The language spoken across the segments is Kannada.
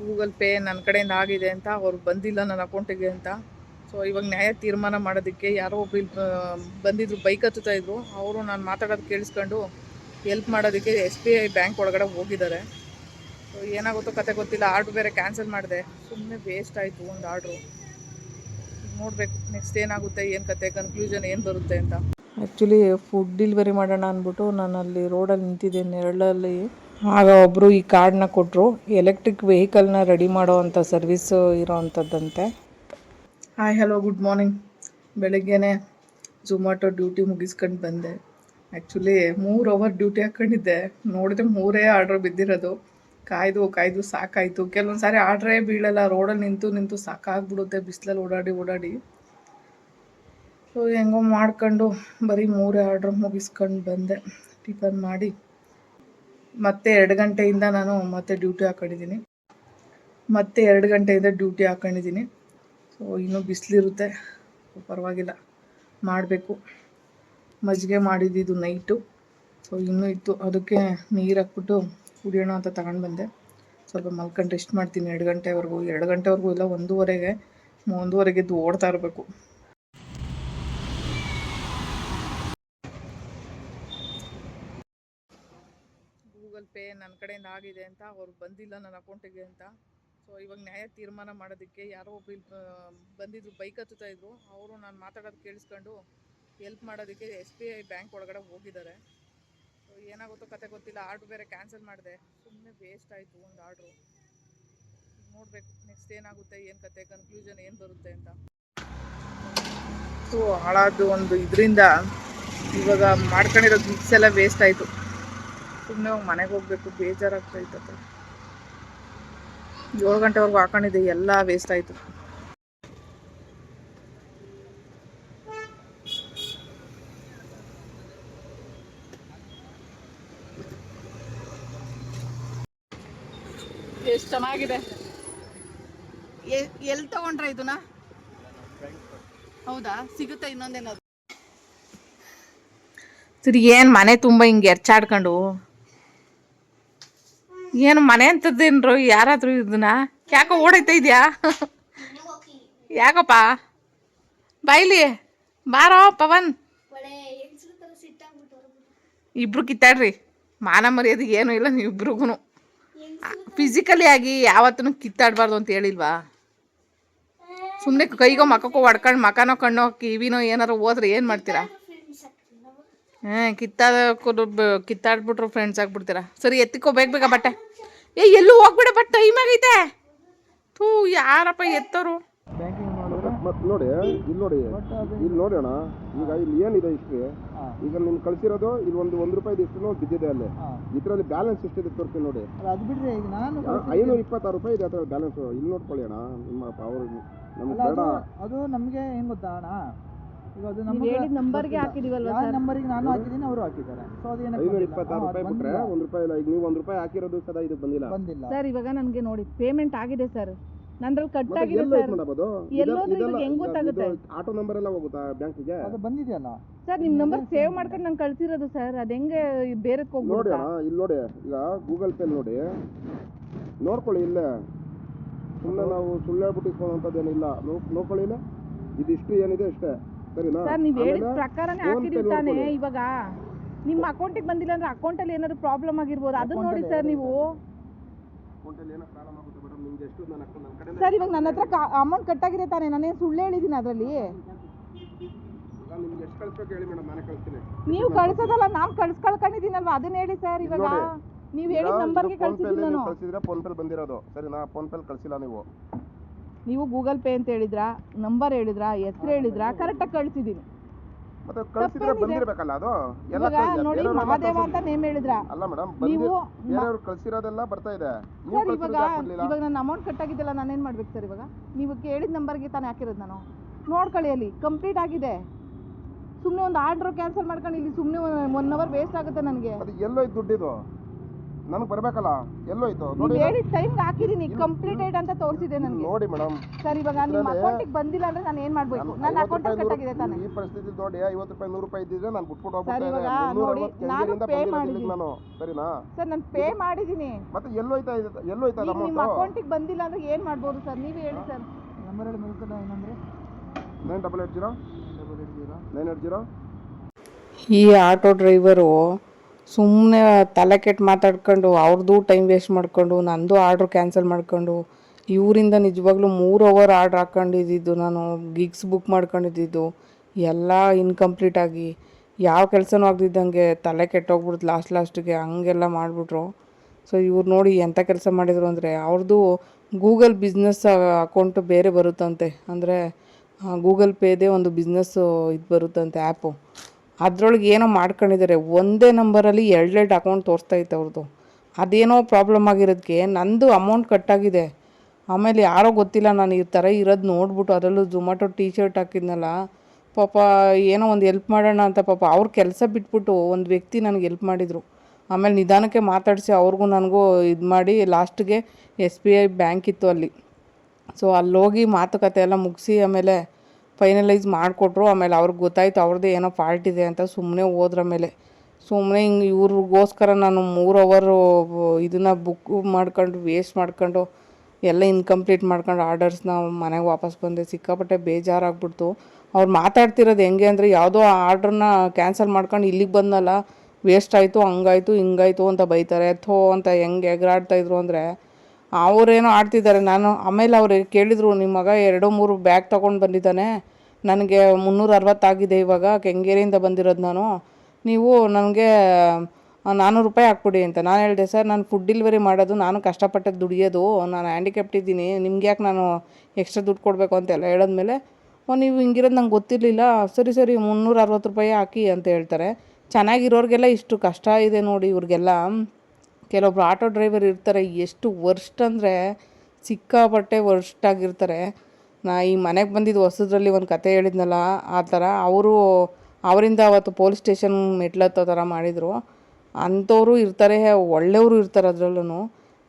ಗೂಗಲ್ ಪೇ ನನ್ನ ಕಡೆಯಿಂದ ಆಗಿದೆ ಅಂತ ಅವ್ರು ಬಂದಿಲ್ಲ ನನ್ನ ಅಕೌಂಟಿಗೆ ಅಂತ. ಸೊ ಇವಾಗ ನ್ಯಾಯ ತೀರ್ಮಾನ ಮಾಡೋದಕ್ಕೆ ಯಾರೋ ಒಬ್ಬ ಬಂದಿದ್ರು, ಬೈಕ್ ಹತ್ತುತ್ತಾ ಇದ್ರು. ಅವರು ನಾನು ಮಾತಾಡೋದು ಕೇಳಿಸ್ಕೊಂಡು ಹೆಲ್ಪ್ ಮಾಡೋದಕ್ಕೆ ಎಸ್ ಬಿ ಐ ಬ್ಯಾಂಕ್ ಒಳಗಡೆ ಹೋಗಿದ್ದಾರೆ. ಸೊ ಏನಾಗುತ್ತೋ ಕತೆ ಗೊತ್ತಿಲ್ಲ. ಆರ್ಡ್ರ್ ಬೇರೆ ಕ್ಯಾನ್ಸಲ್ ಮಾಡಿದೆ. ಸುಮ್ಮನೆ ವೇಸ್ಟ್ ಆಯಿತು ಒಂದು ಆರ್ಡ್ರು ನೋಡಬೇಕು ನೆಕ್ಸ್ಟ್ ಏನಾಗುತ್ತೆ, ಏನು ಕತೆ ಕನ್ಕ್ಲೂಷನ್ ಏನು ಬರುತ್ತೆ ಅಂತ. ಆ್ಯಕ್ಚುಲಿ ಫುಡ್ ಡೆಲಿವರಿ ಮಾಡೋಣ ಅಂದ್ಬಿಟ್ಟು ನಾನು ಅಲ್ಲಿ ರೋಡಲ್ಲಿ ನಿಂತಿದ್ದೆ ನೆರಳಲ್ಲಿ. ಆಗ ಒಬ್ಬರು ಈ ಕಾರ್ಡನ್ನ ಕೊಟ್ಟರು ಎಲೆಕ್ಟ್ರಿಕ್ ವೆಹಿಕಲ್ನ ರೆಡಿ ಮಾಡೋ ಅಂಥ ಸರ್ವಿಸ್ ಇರೋ ಹಾಯ್ ಹಲೋ ಗುಡ್ ಮಾರ್ನಿಂಗ್ ಬೆಳಗ್ಗೆನೆ ಝೊಮ್ಯಾಟೊ ಡ್ಯೂಟಿ ಮುಗಿಸ್ಕೊಂಡು ಬಂದೆ. ಆ್ಯಕ್ಚುಲಿ ಮೂರು ಅವರ್ ಡ್ಯೂಟಿ ಹಾಕ್ಕೊಂಡಿದ್ದೆ ನೋಡಿದ್ರೆ ಮೂರೇ ಆರ್ಡ್ರ್ ಬಿದ್ದಿರೋದು. ಕಾಯ್ದು ಕಾಯ್ದು, ಸಾಕಾಯಿತು. ಕೆಲವೊಂದು ಸಾರಿ ಆರ್ಡ್ರೇ ಬೀಳಲ್ಲ. ರೋಡಲ್ಲಿ ನಿಂತು ನಿಂತು ಸಾಕಾಗ್ಬಿಡುತ್ತೆ. ಬಿಸಿಲಲ್ಲಿ ಓಡಾಡಿ ಓಡಾಡಿ. ಸೊ ಹೆಂಗೋ ಮಾಡ್ಕೊಂಡು ಬರೀ ಮೂರೇ ಆರ್ಡ್ರ್ ಮುಗಿಸ್ಕೊಂಡು ಬಂದೆ. ಟಿಫನ್ ಮಾಡಿ. ಮತ್ತೆ ಎರಡು ಗಂಟೆಯಿಂದ ನಾನು ಮತ್ತೆ ಡ್ಯೂಟಿ ಹಾಕೊಂಡಿದ್ದೀನಿ. ಮತ್ತೆ ಎರಡು ಗಂಟೆಯಿಂದ ಡ್ಯೂಟಿ ಹಾಕೊಂಡಿದ್ದೀನಿ. ಸೊ ಇನ್ನೂ ಬಿಸಿಲಿರುತ್ತೆ. ಪರವಾಗಿಲ್ಲ. ಮಾಡಬೇಕು. ಮಜ್ಜಿಗೆ ಮಾಡಿದ್ದು ನೈಟು ಸೊ ಇನ್ನೂ ಇತ್ತು. ಅದಕ್ಕೆ ನೀರು ಹಾಕ್ಬಿಟ್ಟು ಕುಡಿಯೋಣ ಅಂತ ತಗೊಂಡು ಬಂದೆ. ಸ್ವಲ್ಪ ಮಲ್ಕೊಂಡು ರೆಸ್ಟ್ ಮಾಡ್ತೀನಿ. ಎರಡು ಗಂಟೆವರೆಗೂ. ಎರಡು ಗಂಟೆವರೆಗೂ ಇಲ್ಲ, ಒಂದೂವರೆಗೆ ಒಂದೂವರೆಗೆ ಎದ್ದು ಓಡ್ತಾ ಇರಬೇಕು ಗೂಗಲ್ ಪೇ ನನ್ನ ಕಡೆಯಿಂದ ಆಗಿದೆ ಅಂತ ಅವ್ರು ಬಂದಿಲ್ಲ ನನ್ನ ಅಕೌಂಟಿಗೆ ಅಂತ. ಸೊ ಇವಾಗ ನ್ಯಾಯ ತೀರ್ಮಾನ ಮಾಡೋದಕ್ಕೆ ಯಾರೋ ಒಬ್ಬ ಬಂದಿದ್ರು, ಬೈಕ್ ಹತ್ತುತ್ತಾ ಇದ್ರು. ಅವರು ನಾನು ಮಾತಾಡೋದು ಕೇಳಿಸ್ಕೊಂಡು ಹೆಲ್ಪ್ ಮಾಡೋದಕ್ಕೆ ಎಸ್ ಬಿ ಐ ಬ್ಯಾಂಕ್ ಒಳಗಡೆ ಹೋಗಿದ್ದಾರೆ. ಸೊ ಏನಾಗುತ್ತೋ ಕತೆ ಗೊತ್ತಿಲ್ಲ. ಆರ್ಡ್ರ್ ಬೇರೆ ಕ್ಯಾನ್ಸಲ್ ಮಾಡಿದೆ. ಸುಮ್ಮನೆ ವೇಸ್ಟ್ ಆಯಿತು ಒಂದು ಆರ್ಡ್ರು. ನೋಡಬೇಕು ನೆಕ್ಸ್ಟ್ ಏನಾಗುತ್ತೆ, ಏನು ಕತೆ ಕನ್ಕ್ಲೂಷನ್ ಏನು ಬರುತ್ತೆ ಅಂತ. ಸೊ ಹಾಳಾದ ಒಂದು ಇದರಿಂದ ಇವಾಗ ಮಾಡ್ಕೊಂಡಿರೋ ಗಿಫ್ಟ್ಸ್ ಎಲ್ಲ ವೇಸ್ಟ್ ಆಯಿತು. ಸುಮ್ಮನೆ ಹೋಗಿ ಮನೆಗೆ ಹೋಗ್ಬೇಕು ಬೇಜಾರಾಗ್ತಾ ಇತ್ತಪ್ಪ. ಏಳು ಗಂಟೆವರೆಗೂ ಹಾಕೊಂಡಿದ್ದೆ ಎಲ್ಲ ವೇಸ್ಟ್ ಆಯಿತು. ಎಷ್ಟು ಚೆನ್ನಾಗಿದೆ. ಎಲ್ಲಿ ತಗೊಂಡ್ರೆ ಇದನ್ನ? ಹೌದಾ? ಸಿಗುತ್ತೆ ಇನ್ನೊಂದೇನಾದ್ರು. ಸರಿ ಏನು ಮನೆ ತುಂಬ ಹಿಂಗೆ ಎರ್ಚಾಡ್ಕೊಂಡು. ಏನು ಮನೆ ಅಂತದ್ದೇನ್ರು, ಯಾರಾದ್ರೂ ಇದನ್ನ ಯಾಕೋ ಓಡೈತಾ ಇದೆಯಾ? ಯಾಕಪ್ಪ? ಬೈಲಿ ಬಾರೋ, ಪವನ್. ಇಬ್ರು ಕಿತ್ತಾಡ್ರಿ. ಮಾನ ಮರ್ಯಾದೆ ಏನೂ ಇಲ್ಲ, ನೀವು ಇಬ್ರಿಗೂ ಫಿಸಿಕಲಿ ಆಗಿ ಯಾವತ್ತೂ ಕಿತ್ತಾಡಬಾರ್ದು ಅಂತ ಹೇಳಿಲ್ವಾ? ಸುಮ್ಮನೆ ಕೈಗೋ, ಮಕ್ಕಕ್ಕೋ, ಹೊಡ್ಕೊಂಡು ಮಕನೋ, ಕಣ್ಣೋ, ಕಿವಿನೋ ಏನಾರು ಹೋದ್ರೆ ಏನು ಮಾಡ್ತೀರಾ? ಹಾಂ ಕಿತ್ತಾದ ಕಿತ್ತಾಡ್ಬಿಟ್ರು ಫ್ರೆಂಡ್ಸ್ ಆಗ್ಬಿಡ್ತೀರಾ? ಸರಿ ಎತ್ತಿಕೋ ಬೇಗ ಬೇಗ ಬಟ್ಟೆ. ಏ ಎಲ್ಲೂ ಹೋಗ್ಬಿಡ ಬಟ್ ಟೈಮ್ ಆಗೈತೆ ಥೂ ಯಾರಪ್ಪ ಎತ್ತೋರು? ಮತ್ತೆ ನೋಡಿ ಇಲ್ಲಿ ನೋಡಿ ಇಲ್ಲಿ ನೋಡಿ ಅಣ್ಣ. ಈಗ ಇಲ್ಲಿ ಏನಿದೆ ಇಷ್ಟು ಈಗ ನಿಮ್ಗೆ ಕಳ್ಸಿರೋದು ಇಲ್ಲಿ ಒಂದು ಒಂದು ರೂಪಾಯಿ ಇಷ್ಟು ಬಿದ್ದಿದೆ ಅಲ್ಲಿ. ಇದರಲ್ಲಿ ಬ್ಯಾಲೆನ್ಸ್ ಎಷ್ಟಿದೆ ತೋರಿಸ್ತೀನಿ ನೋಡಿ. ಅದು ಬಿಡ್ರಿ ಈಗ ನಾನು ಐನೂರ ಇಪ್ಪತ್ತಾರು ರೂಪಾಯಿ ಇದೆ ಅದರ ಬ್ಯಾಲೆನ್ಸ್ ಇಲ್ಲಿ ನೋಡ್ಕೊಳ್ಳಿ ಅಣ್ಣ ನಿಮ್ಮ ಅವ್ರಿಗೆ ನಮ್ಗೆ ಬೇಡ. ಅದು ನಮಗೆ ಏನು ಗೊತ್ತಾ ಅಣ್ಣ? ಹೇಳಿದ ನಂಬರ್ಗೆ ಹಾಕಿದೀವಲ್ವಾ ಸರ್? ನಂಬರಿಗೆ ನಾನು ಹಾಕಿದ್ದೀನಿ ಅವರು ಹಾಕಿದ್ದಾರೆ. ಸೊ ಐನೂರ ಇಪ್ಪತ್ತಾರು ರೂಪಾಯಿ ಬಿಟ್ರೆ ಒಂದು ರೂಪಾಯಿ ಇಲ್ಲ. ಈಗ ನೀವು ಒಂದು ರೂಪಾಯಿ ಹಾಕಿರೋದು ಸದಾ ಇದು ಬಂದಿಲ್ಲ. ಬಂದಿಲ್ಲ. ಸರ್ ಇವಾಗ ನನಗೆ ನೋಡಿ ಪೇಮೆಂಟ್ ಆಗಿದೆ ಸರ್. ನಂದ್ರಲ್ಲಿ ಕಟ್ ಆಗಿದೆ ಸರ್. ಇದು ಮಾಡಬಹುದು ಎಲ್ಲೋದ್ರೂ ಇವಾಗ ಹೆಂಗ್ ಗೊತ್ತಾಗುತ್ತೆ? ಆಟೋ ನಂಬರ್ ಎಲ್ಲ ಹೋಗುತ್ತಾ ಬ್ಯಾಂಕಿಗೆ? ಅದು ಬಂದಿದೆಯಲ್ಲ. ಸರ್ ನಿಮ್ಮ ನಂಬರ್ ಸೇವ್ ಮಾಡ್ಕೊಂಡು ನಂಗೆ ಕಳ್ಸಿರೋದು ಸರ್. ಅದು ಹೆಂಗೆ ಬೇರೆದಕ್ಕೆ ನೋಡಿ ಇಲ್ಲಿ ನೋಡಿ. ಈಗ ಗೂಗಲ್ ಪೇ ನೋಡಿ. ನೋಡ್ಕೊಳ್ಳಿ ಇಲ್ಲೇ. ಸುಮ್ಮನೆ ನಾವು ಸುಳ್ಳು ಹೇಳ್ಬಿಟ್ಟು ಇಸ್ಕೊಳ್ಳೋಂಥದ್ದೇನಿಲ್ಲ ನೋ- ನೋಡ್ಕೊಳ್ಳಿ ಇಲ್ಲ. ಇದಿಷ್ಟು ಏನಿದೆ ಅಷ್ಟೇ. ಸರ್ ನೀವು ಹೇಳಿದ ಪ್ರಕಾರನೇ ಹಾಕಿದೀವಿ ತಾನೇ ಇವಾಗ. ನಿಮ್ಮ ಅಕೌಂಟಿಗೆ ಬಂದಿಲ್ಲ ಅಂದ್ರೆ ಅಕೌಂಟಲ್ಲಿ ಏನಾದ್ರು ಪ್ರಾಬ್ಲಮ್ ಆಗಿರ್ಬೋದು. ಅದನ್ನ ನೋಡಿ ಸರ್ ನೀವು. ಸರ್ ಇವಾಗ ನನ್ನ ಹತ್ರ ಅಮೌಂಟ್ ಆಗಿದೆ ತಾನೇ. ನಾನೇನು ಸುಳ್ಳು ಹೇಳಿದ್ದೀನಿ ಅದರಲ್ಲಿ? ನೀವು ಕಳ್ಸೋದಲ್ಲ ನಾನು ಕಳ್ಸ್ ಕಳ್ಕೊಂಡಿದೀನಲ್ವಾ ಅದನ್ನ ಹೇಳಿ ಸರ್ ಇವಾಗ. ನೀವು ಹೇಳಿದ ನಂಬರ್ಗೆ ಕಳ್ಸಿದ್ದೀನಿ ನಾನು. ಕಳಿಸಿದ್ರೆ ಫೋನ್ ಪೇಲ್ ಬಂದಿರೋದು. ಸರಿ ನಾ ಫೋನ್ ಪೇಲ್ ಕಳ್ಸಿಲ್ಲ ನೀವು. ನೀವು ಗೂಗಲ್ ಪೇ ಅಂತ ಹೇಳಿದ್ರಾ ನಂಬರ್ ಹೇಳಿದ್ರಾ ಹೆಸರು ಹೇಳಿದ್ರಾ ಕರೆಕ್ಟಾಗಿ ಆಗಿ ಮತ್ತೆ ಕಳಿಸಿದ್ರೆ? ಬಂದಿರಬೇಕಲ್ಲ ಅದು? ಎಲ್ಲ ಇವಾಗ ಕಳ್ಸಿ- ನೋಡಿ ಮಹಾದೇವ ಅಂತ ನೇಮ್ ಹೇಳಿದ್ರಾ. ಅಲ್ಲ ಮೇಡಮ್ ನೀವು ಬೇರೆಯವ್ರು ಕಳ್ಸಿರೋದೆಲ್ಲ ಬರ್ತಾ ಇದೆ. ನೀವು ಸರ್ ಇವಾಗ ಕಳ್ಸಿರೋದು ಯಾಕ್ ಬರ್ಲಿಲ್ಲ? ಇವಾಗ ನನ್ನ ಅಮೌಂಟ್ ಕಟ್ಟಾಗಿದ್ದೆಲ್ಲ ನಾನೇನು ಮಾಡ್ಬೇಕು ಸರ್ ಇವಾಗ? ನೀವು ಕೇಳಿದ ನಂಬರ್ಗೆ ತಾನೇ ಹಾಕಿರೋದು ನಾನು. ನೋಡ್ಕೊಳ್ಳಿ ಅಲ್ಲಿ ಕಂಪ್ಲೀಟ್ ಆಗಿದೆ. ಸುಮ್ಮನೆ ಒಂದು ಆರ್ಡ್ರ್ ಕ್ಯಾನ್ಸಲ್ ಮಾಡ್ಕೊಂಡು ಇಲ್ಲಿ ಸುಮ್ಮನೆ ಒನ್ ಅವರ್ ವೇಸ್ಟ್ ಆಗುತ್ತೆ ನನಗೆ. ಅದು ಎಲ್ಲೋ ಇದು ದುಡ್ಡಿದು. ನನಗೆ ಬರಬೇಕಲ್ಲ ಎಲ್ಲೋಯ್ತು ನೋಡಿ ಹೇಳಿದ ಟೈಮ್ ಹಾಕಿದೀನಿ ಕಂಪ್ಲೀಟೆಡ್ ಅಂತ ತೋರಿಸಿದೆ ನನಗೆ. ನೋಡಿ ಮೇಡಮ್. ಸರ್ ಇವಾಗ ನಿಮ್ಮ ಅಕೌಂಟಿಗೆ ಬಂದಿಲ್ಲ ಅಂದ್ರೆ ನಾನು ಏನು ಮಾಡಬೇಕು? ನನ್ನ ಕಟ್ ಆಗಿದೆ ತಾನೆ. ಈ ಪರಿಸ್ಥಿತಿ ನೋಡಿ ಐವತ್ತು ರೂಪಾಯಿ ನೂರು ರೂಪಾಯಿ ಇದ್ದಿದ್ರೆ ನಾನು ಬಿಟ್ಬಿಟ್ಟು ಸರ್, ಹೋಗ್ಬಿಟ್ಟೆ ಇವಾಗ ನೋಡಿ, ನಾನು pay ಬಂದಿರೋದಿಲ್ಲ ಮಾಡಿದ್ದೀನಿ. ನಾನು. ಸರಿನಾ? ಸರ್ ನಾನು ಪೇ ಮಾಡಿದ್ದೀನಿ ಮತ್ತೆ ಎಲ್ಲೋಯ್ತಾ ಇದೆ ಎಲ್ಲೋಯ್ತಾ ಈಗ ನಿಮ್ಮ ಅಮೌಂಟ್ ಅಕೌಂಟಿಗೆ ಬಂದಿಲ್ಲ ಅಂದ್ರೆ ಏನು ಮಾಡ್ಬೋದು ಸರ್? ನೀವು ಹೇಳಿ ಸರ್. ನಂಬರ್ ಹೇಳಿ ಮುಗಿಸ್ತಲ್ಲ ಏನಂದ್ರೆ nine double eight zero double eight zero. Nine eight zero ಈ ಆಟೋ ಡ್ರೈವರು ಸುಮ್ಮನೆ ತಲೆ ಕೆಟ್ಟು ಮಾತಾಡ್ಕೊಂಡು ಅವ್ರದ್ದು ಟೈಮ್ ವೇಸ್ಟ್ ಮಾಡ್ಕೊಂಡು, ನಂದು ಆರ್ಡ್ರ್ ಕ್ಯಾನ್ಸಲ್ ಮಾಡ್ಕೊಂಡು, ಇವರಿಂದ ನಿಜವಾಗ್ಲೂ ಮೂರು ಅವರ್ ಆರ್ಡ್ರ್ ಹಾಕ್ಕೊಂಡಿದ್ದು ನಾನು ಗಿಗ್ಸ್ ಬುಕ್ ಮಾಡ್ಕೊಂಡಿದ್ದು ಎಲ್ಲ ಇನ್ಕಂಪ್ಲೀಟ್ ಆಗಿ, ಯಾವ ಕೆಲಸನೂ ಆಗದಿದ್ದಂಗೆ ತಲೆ ಕೆಟ್ಟೋಗ್ಬಿಡ್ತು ಲಾಸ್ಟ್ ಲಾಸ್ಟಿಗೆ ಹಂಗೆಲ್ಲ ಮಾಡಿಬಿಟ್ರು. ಸೊ ಇವ್ರು ನೋಡಿ ಎಂಥ ಕೆಲಸ ಮಾಡಿದರು ಅಂದರೆ ಅವ್ರದ್ದು ಗೂಗಲ್ ಬಿಸ್ನೆಸ್ ಅಕೌಂಟ್ ಬೇರೆ ಬರುತ್ತಂತೆ. ಅಂದರೆ ಗೂಗಲ್ ಪೇದೇ ಒಂದು ಬಿಸ್ನೆಸ್ಸು ಇದು ಬರುತ್ತಂತೆ ಆ್ಯಪು ಅದ್ರೊಳಗೆ ಏನೋ ಮಾಡ್ಕೊಂಡಿದ್ದಾರೆ ಒಂದೇ ನಂಬರಲ್ಲಿ ಎರಡೆರಡು ಅಕೌಂಟ್ ತೋರಿಸ್ತಾ ಇತ್ತು ಅವ್ರದ್ದು ಅದೇನೋ ಪ್ರಾಬ್ಲಮ್ ಆಗಿರೋದಕ್ಕೆ ನಂದು ಅಮೌಂಟ್ ಕಟ್ಟಾಗಿದೆ ಆಮೇಲೆ ಯಾರೋ ಗೊತ್ತಿಲ್ಲ ನಾನು ಈ ಥರ ಇರೋದು ನೋಡ್ಬಿಟ್ಟು ಅದರಲ್ಲೂ ಝೊಮ್ಯಾಟೊ ಟೀ ಶರ್ಟ್ ಹಾಕಿದ್ನಲ್ಲ. ಪಾಪ ಏನೋ ಒಂದು ಎಲ್ಪ್ ಮಾಡೋಣ ಅಂತ ಪಾಪ ಅವ್ರ ಕೆಲಸ ಬಿಟ್ಬಿಟ್ಟು ಒಂದು ವ್ಯಕ್ತಿ ನನಗೆ ಎಲ್ಪ್ ಮಾಡಿದರು. ಆಮೇಲೆ ನಿಧಾನಕ್ಕೆ ಮಾತಾಡಿಸಿ ಅವ್ರಿಗೂ ನನಗೂ ಇದು ಮಾಡಿ ಲಾಸ್ಟ್ಗೆ ಎಸ್ ಬಿ ಐ ಬ್ಯಾಂಕ್ ಇತ್ತು ಅಲ್ಲಿ. ಸೊ ಅಲ್ಲೋಗಿ ಮಾತುಕತೆ ಎಲ್ಲ ಮುಗಿಸಿ ಆಮೇಲೆ ಫೈನಲೈಸ್ ಮಾಡಿಕೊಟ್ರು, ಆಮೇಲೆ ಅವ್ರಿಗೆ ಗೊತ್ತಾಯ್ತು ಅವ್ರದ್ದೇ ಏನೋ ಫಾಲ್ಟ್ ಇದೆ ಅಂತ ಸುಮ್ಮನೆ ಹೋದ್ರ ಮೇಲೆ. ಸುಮ್ಮನೆ ಹಿಂಗೆ ಇವ್ರಿಗೋಸ್ಕರ ನಾನು ಮೂರು ಅವರು ಇದನ್ನು ಬುಕ್ ಮಾಡ್ಕೊಂಡು ವೇಸ್ಟ್ ಮಾಡ್ಕೊಂಡು, ಎಲ್ಲ ಇನ್ಕಂಪ್ಲೀಟ್ ಮಾಡ್ಕೊಂಡು ಆರ್ಡರ್ಸ್ನ ಮನೆಗೆ ವಾಪಸ್ ಬಂದೆ. ಸಿಕ್ಕಾಪಟ್ಟೆ ಬೇಜಾರಾಗ್ಬಿಡ್ತು. ಅವ್ರು ಮಾತಾಡ್ತಿರೋದು ಹೆಂಗೆ ಅಂದರೆ ಯಾವುದೋ ಆರ್ಡ್ರನ್ನ ಕ್ಯಾನ್ಸಲ್ ಮಾಡ್ಕೊಂಡು ಇಲ್ಲಿಗೆ ಬಂದಲ್ಲ ವೇಸ್ಟ್ ಆಯಿತು, ಹಂಗಾಯಿತು, ಹಿಂಗಾಯ್ತು ಅಂತ ಬೈತಾರೆ. ಥೋ ಅಂತ ಹೆಂಗೆ ಎಗರಾಡ್ತಾಯಿದ್ರು ಅಂದರೆ ಅವರೇನೋ ಆಡ್ತಿದ್ದಾರೆ. ನಾನು ಆಮೇಲೆ ಅವ್ರು ಕೇಳಿದರು ನಿಮ್ಮ ಮಗ ಎರಡು ಮೂರು ಬ್ಯಾಗ್ ತೊಗೊಂಡು ಬಂದಿದ್ದಾನೆ. ನನಗೆ ಮುನ್ನೂರ ಅರವತ್ತಾಗಿದೆ ಇವಾಗ, ಕೆಂಗೇರಿಯಿಂದ ಬಂದಿರೋದು ನಾನು. ನೀವು ನನಗೆ ನಾನ್ನೂರು ರೂಪಾಯಿ ಹಾಕ್ಬಿಡಿ ಅಂತ. ನಾನು ಹೇಳಿದೆ, ಸರ್, ನಾನು ಫುಡ್ ಡೆಲಿವರಿ ಮಾಡೋದು, ನಾನು ಕಷ್ಟಪಟ್ಟದ್ದು ದುಡಿಯೋದು. ನಾನು ಹ್ಯಾಂಡಿಕ್ಯಾಪ್ಟ್ ಇದ್ದೀನಿ. ನಿಮ್ಗೆ ಯಾಕೆ ನಾನು ಎಕ್ಸ್ಟ್ರಾ ದುಡ್ಡು ಕೊಡಬೇಕು? ಅಂತೆಲ್ಲ ಹೇಳಿದ್ಮೇಲೆ, ಓ, ನೀವು ಹಿಂಗಿರೋದು ನಂಗೆ ಗೊತ್ತಿರಲಿಲ್ಲ. ಸರಿ ಸರಿ, ಮುನ್ನೂರ ಅರವತ್ತು ರೂಪಾಯಿ ಹಾಕಿ ಅಂತ ಹೇಳ್ತಾರೆ. ಚೆನ್ನಾಗಿರೋರಿಗೆಲ್ಲ ಇಷ್ಟು ಕಷ್ಟ ಇದೆ ನೋಡಿ ಇವ್ರಿಗೆಲ್ಲ. ಕೆಲವೊಬ್ರು ಆಟೋ ಡ್ರೈವರ್ ಇರ್ತಾರೆ, ಎಷ್ಟು ವರ್ಸ್ಟ್ ಅಂದರೆ ಸಿಕ್ಕಾಪಟ್ಟೆ ವರ್ಸ್ಟ್ ಆಗಿರ್ತಾರೆ. ನಾ ಈ ಮನೆಗೆ ಬಂದಿದ್ದು ಹೊಸದ್ರಲ್ಲಿ ಒಂದು ಕತೆ ಹೇಳಿದ್ನಲ್ಲ, ಆ ಥರ ಅವರು ಅವರಿಂದ ಅವತ್ತು ಪೊಲೀಸ್ ಸ್ಟೇಷನ್ ಮೆಟ್ಲತ್ತೋ ಥರ ಮಾಡಿದರು. ಅಂಥವ್ರು ಇರ್ತಾರೆ, ಒಳ್ಳೆಯವರು ಇರ್ತಾರೆ ಅದರಲ್ಲೂ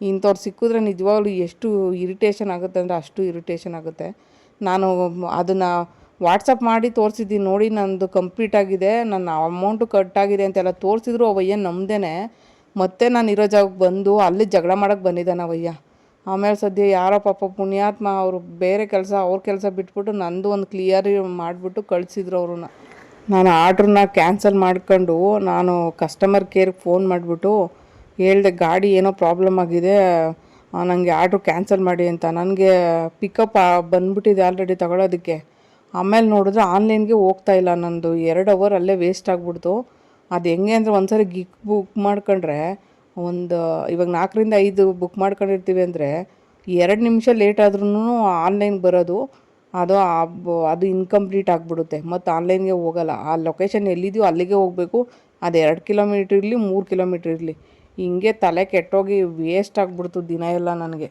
ಇಂಥವ್ರು ಸಿಕ್ಕಿದ್ರೆ ನಿಜವಾಗ್ಲೂ ಎಷ್ಟು ಇರಿಟೇಷನ್ ಆಗುತ್ತೆ ಅಂದರೆ ಅಷ್ಟು ಇರಿಟೇಷನ್ ಆಗುತ್ತೆ. ನಾನು ಅದನ್ನು ವಾಟ್ಸಪ್ ಮಾಡಿ ತೋರಿಸಿದ್ದೀನಿ, ನೋಡಿ ನಂದು ಕಂಪ್ಲೀಟ್ ಆಗಿದೆ, ನನ್ನ ಅಮೌಂಟು ಕಟ್ ಆಗಿದೆ ಅಂತೆಲ್ಲ ತೋರಿಸಿದ್ರು ಅವಯ್ಯ ನಮ್ದೇ ಮತ್ತೆ ನಾನು ಇರೋ ಜಾಗಕ್ಕೆ ಬಂದು ಅಲ್ಲಿ ಜಗಳ ಮಾಡೋಕ್ಕೆ ಬಂದಿದ್ದಾನೆ ಅವಯ್ಯ ಆಮೇಲೆ ಸದ್ಯ ಯಾರೋ ಪಾಪ ಪುಣ್ಯಾತ್ಮ ಅವರು ಬೇರೆ ಕೆಲಸ, ಅವ್ರ ಕೆಲಸ ಬಿಟ್ಬಿಟ್ಟು ನಂದು ಒಂದು ಕ್ಲಿಯರ್ ಮಾಡಿಬಿಟ್ಟು ಕಳಿಸಿದ್ರು ಅವ್ರನ್ನ ನಾನು ಆರ್ಡ್ರನ್ನ ಕ್ಯಾನ್ಸಲ್ ಮಾಡ್ಕೊಂಡು ನಾನು ಕಸ್ಟಮರ್ ಕೇರ್ಗೆ ಫೋನ್ ಮಾಡಿಬಿಟ್ಟು ಹೇಳ್ದೆ, ಗಾಡಿ ಏನೋ ಪ್ರಾಬ್ಲಮ್ ಆಗಿದೆ ನನಗೆ ಆರ್ಡ್ರ್ ಕ್ಯಾನ್ಸಲ್ ಮಾಡಿ ಅಂತ. ನನಗೆ ಪಿಕಪ್ ಬಂದ್ಬಿಟ್ಟಿದೆ ಆಲ್ರೆಡಿ ತಗೊಳ್ಳೋದಕ್ಕೆ ಆಮೇಲೆ ನೋಡಿದ್ರೆ ಆನ್ಲೈನ್ಗೆ ಹೋಗ್ತಾ ಇಲ್ಲ ನಂದು. ಎರಡು ಅವರ್ ಅಲ್ಲೇ ವೇಸ್ಟ್ ಆಗಿಬಿಡ್ತು. ಅದು ಹೆಂಗೆ ಅಂದರೆ ಒಂದ್ಸರಿ ಗಿಕ್ ಬುಕ್ ಮಾಡ್ಕೊಂಡ್ರೆ ಒಂದು, ಇವಾಗ ನಾಲ್ಕರಿಂದ ಐದು ಬುಕ್ ಮಾಡ್ಕೊಂಡಿರ್ತೀವಿ ಅಂದರೆ ಎರಡು ನಿಮಿಷ ಲೇಟ್ ಆದ್ರೂ ಆನ್ಲೈನ್ ಬರೋದು, ಅದು ಅದು ಇನ್ಕಂಪ್ಲೀಟ್ ಆಗಿಬಿಡುತ್ತೆ. ಮತ್ತು ಆನ್ಲೈನ್ಗೆ ಹೋಗಲ್ಲ. ಆ ಲೊಕೇಶನ್ ಎಲ್ಲಿದೆಯೋ ಅಲ್ಲಿಗೆ ಹೋಗಬೇಕು. ಅದು ಎರಡು ಕಿಲೋಮೀಟ್ರ್ ಇರಲಿ, ಮೂರು ಕಿಲೋಮೀಟ್ರ್ ಇರಲಿ. ಹಿಂಗೆ ತಲೆ ಕೆಟ್ಟೋಗಿ ವೇಸ್ಟ್ ಆಗಿಬಿಡ್ತು ದಿನ ಎಲ್ಲ ನನಗೆ.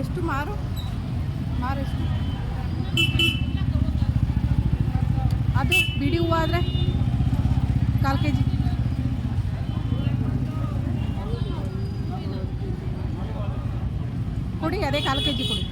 ಎಷ್ಟು ಮಾರು? ಮಾರು ಎಷ್ಟು? ಅದು ಬಿಡಿ ಹೂವು ಆದರೆ ಕಾಲು ಕೆ ಜಿ ಕೊಡಿ, ಅದೇ ಕಾಲು ಕೆ ಜಿ ಕೊಡಿ.